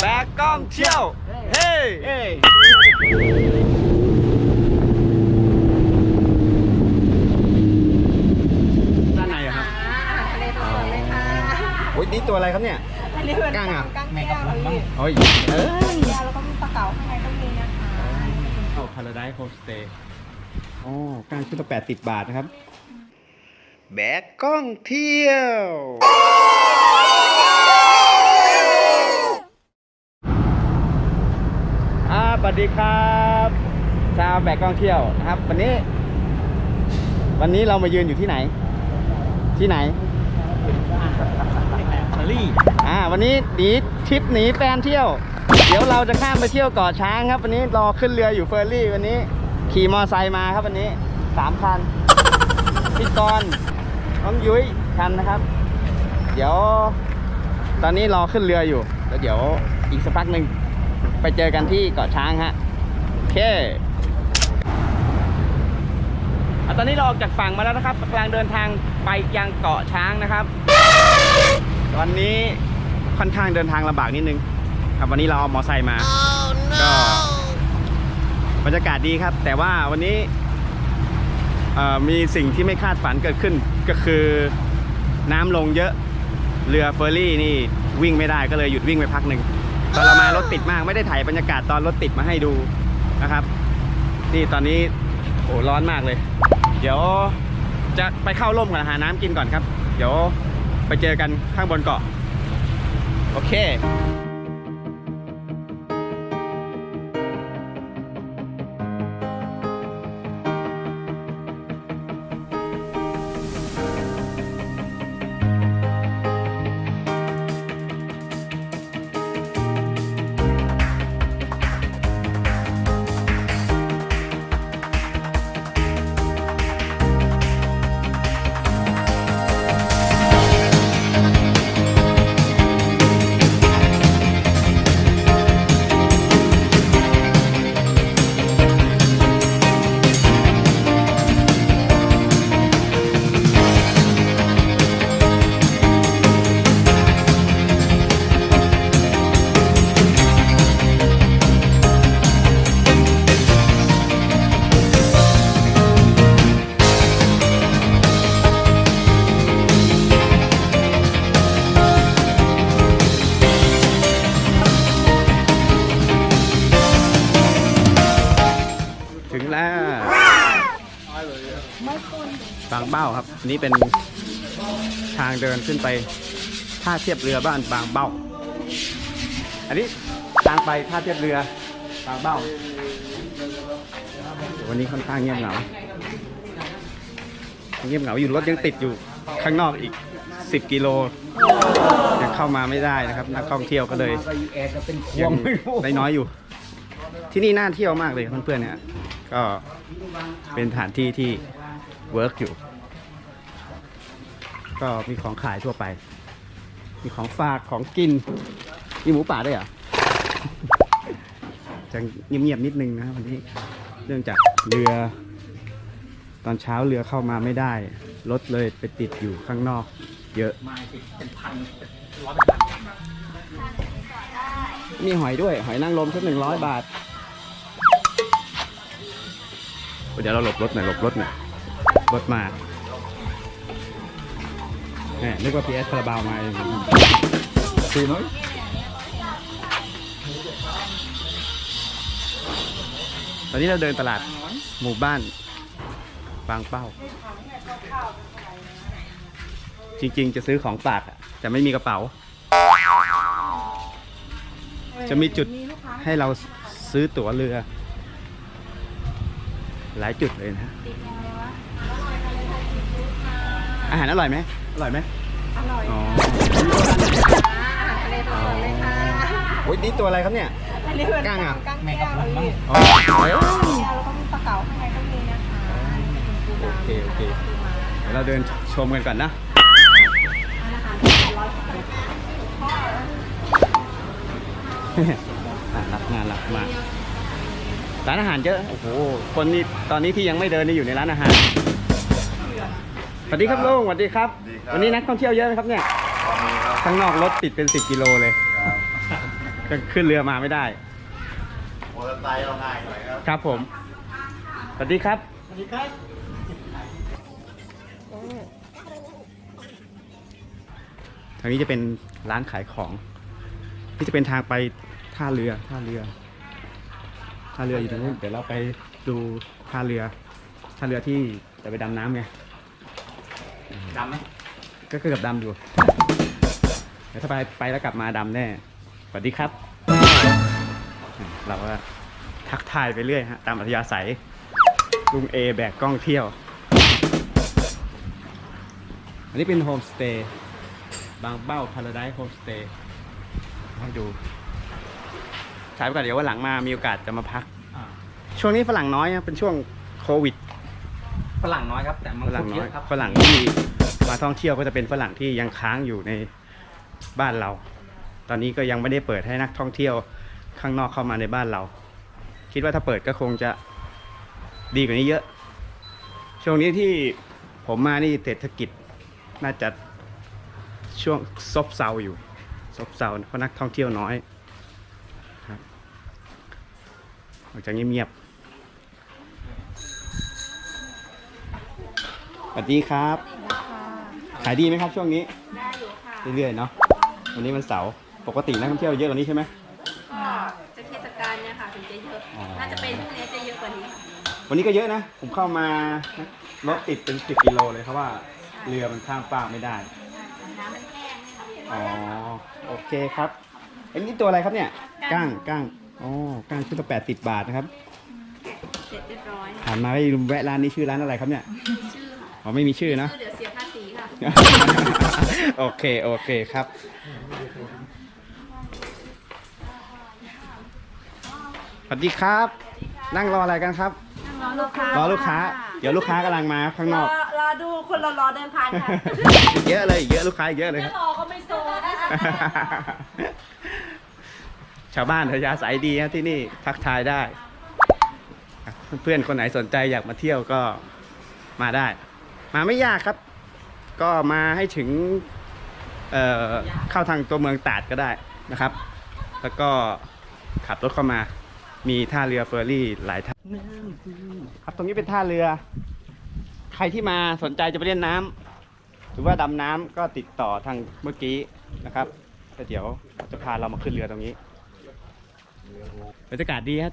แบกกล้องเที่ยว เฮ้ยเอ้ยด้านในอะครับอาหารทะเลสดๆเลยค่ะโอ้ยนี่ตัวอะไรครับเนี่ย อันนี้เป็นกั้งอะกั้งแก้วค่ะพี่โอ้ยเอ้ยแก้วแล้วก็มีปลาเก๋าข้างในก็มีนะคะโอ้พาราไดซ์โฮมสเตย์โอ้กลางชุดละแปดสิบบาทนะครับ แบกกล้องเที่ยว อ่าส วัสดีครับชาวแบกกล้องเที่ยวนะครับ วันนี้ วันนี้เรามายืนอยู่ที่ไหน ที่ไหนเชอรี่อ่าวันนี้หนีทริปหนีแฟนเที่ยว เดี๋ยวเราจะข้ามไปเที่ยวเกาะช้างครับ วันนี้รอขึ้นเรืออยู่เฟอร์รี่ วันนี้ ขี่มอไซค์มาครับวันนี้สามคันพี่กรณ์น้องยุ้ยคันนะครับ เดี๋ยว ตอนนี้รอขึ้นเรืออยู่แล้วเดี๋ยวอีกสักพักหนึ่ง ไปเจอกันที่เกาะช้างฮะโอเคอะตอนนี้เราออกจากฝั่งมาแล้วนะครับกำลังเดินทางไปยังเกาะช้างนะครับ ตอนนี้ค่อนข้างเดินทางลำบากนิดนึง ครับวันนี้เราเอามอไซค์มาก็บรรยากาศดีครับ แต่ว่าวันนี้เอ่อมีสิ่งที่ไม่คาดฝันเกิดขึ้นก็คือน้ำลงเยอะ เรือเฟอร์รี่นี่วิ่งไม่ได้ก็เลยหยุดวิ่งไปพักหนึ่ง ตอนเรามารถติดมากไม่ได้ถ่ายบรรยากาศตอนรถติดมาให้ดูนะครับ นี่ตอนนี้โอ้ร้อนมากเลย เดี๋ยวจะไปเข้าร่มก่อนหาน้ำกินก่อนครับ เดี๋ยวไปเจอกันข้างบนเกาะโอเค แล้วบางเบ้าครับ นี่เป็นทางเดินขึ้นไปท่าเทียบเรือบ้านบางเบ้า อันนี้ทางไปท่าเทียบเรือบางเบ้า วันนี้ค่อนข้างเงียบเหงาเงียบเหงาอยู่รถยังติดอยู่ข้างนอกอีก 10 กิโลยังเข้ามาไม่ได้นะครับ นักท่องเที่ยวก็เลยแอร์จะเป็นพยัวงงไม่รู้ได้น้อยอยู่ ที่นี่น่าเที่ยวมากเลยเพื่อนๆเนี่ย ก็เป็นสถานที่ที่เวิร์กอยู่ ก็มีของขายทั่วไป มีของฝากของกิน มีหมูป่าด้วยเหรอจะเงียบๆนิดนึงนะวันนี้เนื่องจากเรือ ตอนเช้าเรือเข้ามาไม่ได้ รถเลยไปติดอยู่ข้างนอก เยอะมีหอยด้วย หอยนางรมชุดหนึ่งร้อยบาท เดี๋ยวเราหลบรถหน่อยหลบรถหน่อยรถมาแหมนึกว่าพีเอสคาราบาวมาสี่น้อยตอนนี้เราเดินตลาดหมู่บ้านบางเป้า จริงๆ จะซื้อของฝากอะแต่ไม่มีกระเป๋า จะมีจุดให้เราซื้อตั๋วเรือ หลายจุดเลยนะอาหารอร่อยไหมอร่อยไหมอร่อยอ๋ออาหารทะเลสดๆเลยค่ะโอ้ยนี่ตัวอะไรครับเนี่ยอันนี้เป็นกั้งอะกั้งแก้วค่ะพี่อ๋อเอ้ยแก้วแล้วก็มีปลาเก๋าข้างในก็มีนะคะเป็นปูโอนาเคโอเคเดี๋ยวเราเดินชมกันก่อนนะน่ารักน่ารักมาก ร้านอาหารเยอะโอ้โหคนนี่ตอนนี้ที่ยังไม่เดินนี่อยู่ในร้านอาหารสวัสดีครับลุงสวัสดีครับวันนี้นักท่องเที่ยวเยอะไหมครับเนี่ยข้างนอกรถติดเป็น 10กิโลเลยก็ขึ้นเรือมาไม่ได้ มอเตอร์ไซค์เราง่ายหน่อยครับ ครับผม สวัสดีครับ สวัสดีครับ ทางนี้จะเป็นร้านขายของ ที่จะเป็นทางไปท่าเรือ ท่าเรือ ท่าเรืออยู่ตรงนู้นเดี๋ยวเราไปดูท่าเรือท่าเรือที่จะไปดำน้ำไงดำไหมก็เกือบดำอยู่เดี๋ยวถ้าไปไปแล้วกลับมาดำแน่สวัสดีครับ เราก็ทักทายไปเรื่อยฮะตามอัธยาศัยลุงเอแบกกล้องเที่ยว อันนี้เป็นโฮมสเตย์บางเบ้าพาราไดซ์โฮมสเตย์ให้ดู ถ่ายไปก่อนเดี๋ยววันหลังมามีโอกาสจะมาพัก อ่าช่วงนี้ฝรั่งน้อยนะเป็นช่วงโควิด ฝรั่งน้อยครับ แต่มังฝคุรั่ดงเยน้อยอะครับฝรั่งที่มาท่องเที่ยวก็จะเป็นฝรั่งที่ยังค้างอยู่ในบ้านเรา ตอนนี้ก็ยังไม่ได้เปิดให้นักท่องเที่ยวข้างนอกเข้ามาในบ้านเรา คิดว่าถ้าเปิดก็คงจะดีกว่านี้เยอะ ช่วงนี้ที่ผมมานี่เศรษฐกิจน่าจะช่วงซบเซาอยู่ซบเซาเพราะนักท่องเที่ยวน้อยครับ ออกจากเงียบๆสวัสดีครับ ขายดีไหมครับช่วงนี้ ได้อยู่ค่ะเรื่อยๆเนาะ วันนี้มันเสาร์ ปกตินักท่องเที่ยวเยอะกว่านี้ใช่ไหมก็จะเทศกาลเนี่ยค่ะถึงจะเยอะอ๋อน่าจะเป็นพรุ่งนี้จะเยอะกว่านี้วันนี้ก็เยอะนะ ผมเข้ามารถติดเป็นสิบกิโลเลยเพราะว่าเรือมันข้ามฟากไม่ได้ น้ำมันแห้งเนี่ยค่ะ อ๋อ โอเคครับ อันนี้ตัวอะไรครับเนี่ยก้างก้าง อ๋อก้างชุดละแปดสิบบาทนะครับ เสร็จเรียบร้อยผ่านมาไม่ลืมแวะร้านนี้ชื่อร้านอะไรครับเนี่ยชื่อค่ะอ๋อไม่มีชื่อนะ ชื่อเดี๋ยวเสียภาษีค่ะ โอเค โอเคครับ สวัสดีครับ นั่งรออะไรกันครับ รอลูกค้ารอลูกค้า เดี๋ยวลูกค้ากำลังมาข้างนรออก รอดูคนรอรอเดินผ่านค่ะเยอะเลย เยอะลูกค้าเยอะเลยครับ รอก็ไม่โซนะ ชาวบ้านทยาสายดีนะที่นี่ทักทายได้ เพื่อนคนไหนสนใจอยากมาเที่ยวก็มาได้ มาไม่ยากครับ ก็มาให้ถึงเเข้าทางตัวเมืองตาดก็ได้นะครับ แล้วก็ขับรถเข้ามามีท่าเรือเฟอร์รี่หลายท่าครับตรงนี้เป็นท่าเรือ ใครที่มาสนใจจะไปเล่นน้ำหรือว่าดำน้ำก็ติดต่อทางเมื่อกี้นะครับแล้วเดี๋ยวจะพาเรามาขึ้นเรือตรงนี้ บรรยากาศดีครับ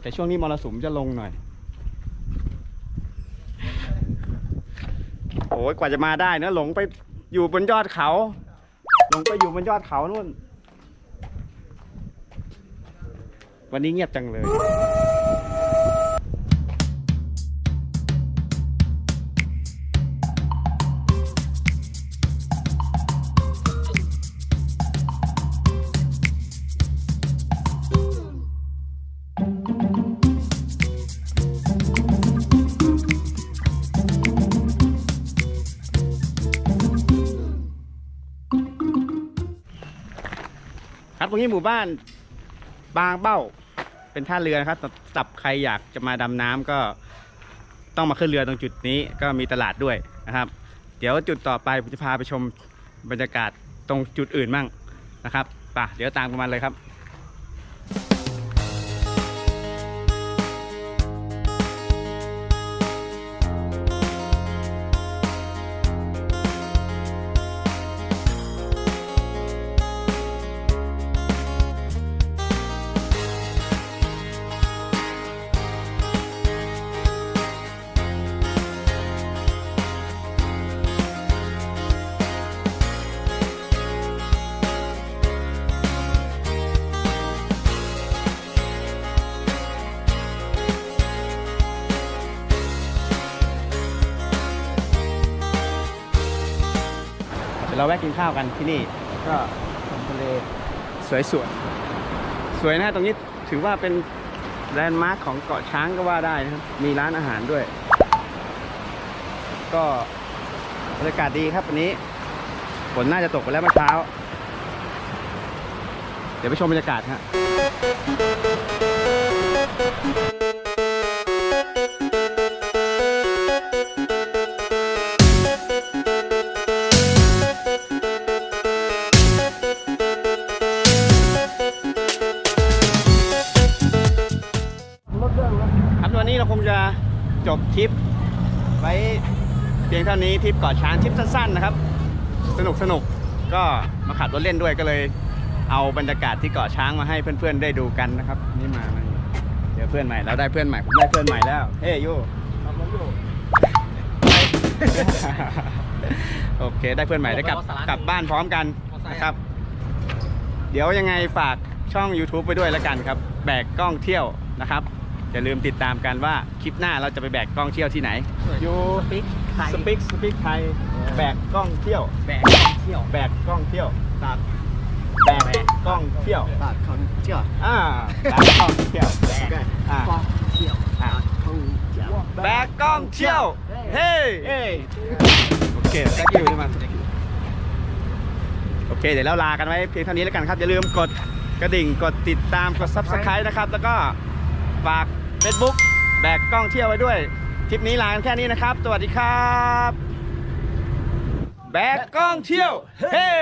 แต่ช่วงนี้มรสุมจะลงหน่อย โอ้ยกว่าจะมาได้นะหลงไปอยู่บนยอดเขา หลงไปอยู่บนยอดเขานู่น วันนี้เงียบจังเลย ครับตรงนี้หมู่บ้านบางเบ้าเป็นท่าเรือนะครับสับใครอยากจะมาดำน้ำก็ต้องมาขึ้นเรือตรงจุดนี้ก็มีตลาดด้วยนะครับ เดี๋ยวจุดต่อไปผมจะพาไปชมบรรยากาศตรงจุดอื่นมั่งนะครับป่ะเดี๋ยวตามกันมาเลยครับ แวะกินข้าวกันที่นี่ ก็ชมทะเลสวยสวยสวยนะตรงนี้ถือว่าเป็นแลนด์มาร์คของเกาะช้างก็ว่าได้นะครับ มีร้านอาหารด้วย ก็บรรยากาศดีครับวันนี้ฝนน่าจะตกไปแล้วเมื่อเช้า เดี๋ยวไปชมบรรยากาศฮะนี้านี้ทริปเกาะช้างทริปสั้นๆนะครับ สนุกสนุกก็มาขับรถเล่นด้วยก็เลย เอาบรรยากาศที่เกาะช้างมาให้เพื่อนๆได้ดูกันนะครับ นี่มามาเดี๋ยวเพื่อนใหม่เราได้เพื่อนใหม่ผมได้เพื่อนใหม่แล้วเฮ้ยโยโอเค ได้เพื่อนใหม่ได้กลับกลับบ้านพร้อมกันนะครับ เดี๋ยวยังไงฝากช่อง YouTube ไปด้วยแล้วกันครับ แบกกล้องเที่ยวนะครับ อย่าลืมติดตามกันว่าคลิปหน้าเราจะไปแบกกล้องเที่ยวที่ไหน อยู่ปิ๊กไทยสปิกสปิกไทยแบกกล้องเที่ยว แบกเที่ยวแบกกล้องเที่ยวตัดแบกกล้องเที่ยวตัดคอนเที่ยวอ่าแบกกล้องเที่ยวแบกอ่า กล้องเที่ยวอ่าท่องเที่ยวแบกกล้องเที่ยว เฮ้ยเอ้ยโอเค thank you ที่มาโอเค เดี๋ยวเราลากันไว้เพียงเท่านี้แล้วกันครับ อย่าลืมกดกระดิ่งกดติดตามกด subscribe นะครับ แล้วก็ฝาก Facebook แบกกล้องเที่ยวไว้ด้วยทริปนี้ลากันแค่นี้นะครับ สวัสดีครับ แบกกล้องเที่ยว เฮ้